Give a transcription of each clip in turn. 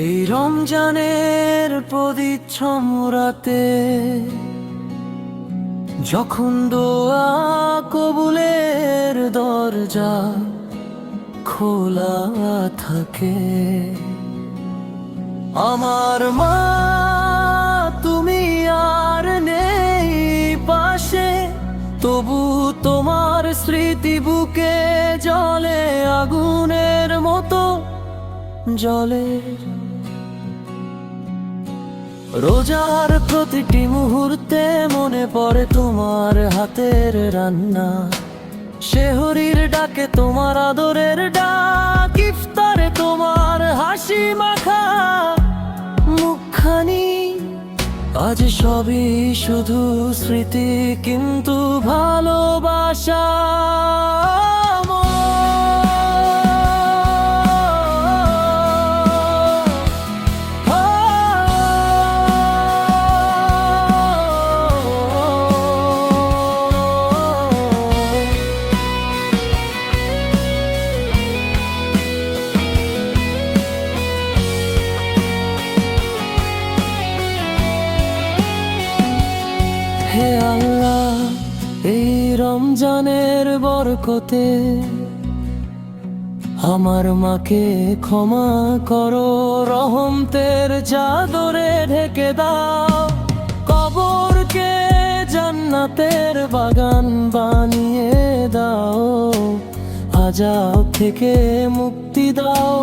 এই রমজানের প্রদিচ্ছম রাতে যখন দোয়া কবুলের দরজা খোলা থাকে, আমার মা, তুমি আর নেই পাশে, তবু তোমার স্মৃতি বুকে জলে আগুনের মতো জলে রোজার প্রতিটি মুহূর্তে মনে পড়ে তোমার হাতের রান্না। শেহরির ডাকে তোমার আদরের ডাক, ইফতারে তোমার হাসি মাখা। মুখখানি, আজ সবই শুধু স্মৃতি, কিন্তু ভালোবাসা। হে আল্লাহ, এই রমজানের বরকতে আমার মাকে ক্ষমা করো, রহমতের চাদরে ঢেকে দাও, কবরকে জান্নাতের বাগান বানিয়ে দাও, আজাব থেকে মুক্তি দাও।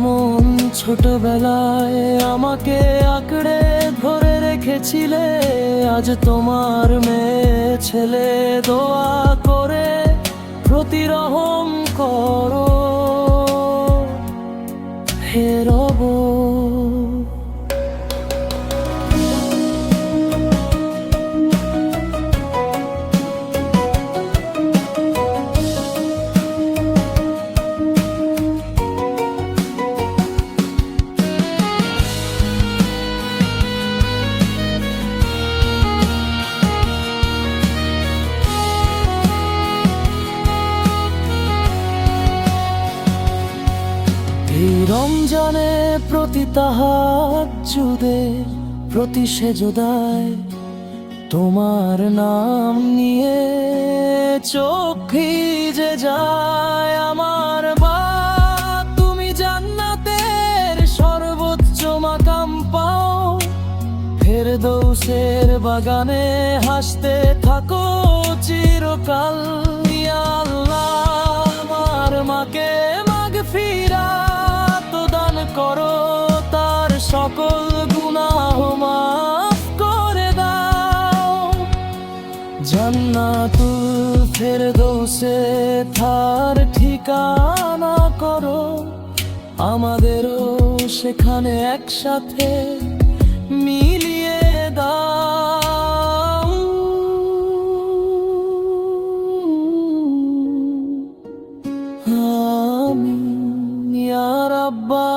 যেমন ছোটবেলায় আমাকে আঁকড়ে ধরে রেখেছিলে আজ তোমার মেয়ে ছেলে দোয়া করে প্রতিরহম করো। এই রমজানে প্রতি তাহাজুদে প্রতি সেজদায় তোমার নাম নিয়ে চোখ ভিজে যায় আমার বা তুমি জান্নাতের সর্বোচ্চ মাকাম পাও। ফের দৌসের বাগানে হাসতে থাকো চিরকাল। ফেরদৌসে থার ঠিকানা করো। আমাদেরও সেখানে একসাথে মিলিয়ে দাও। আমিন ইয়া রাব্বা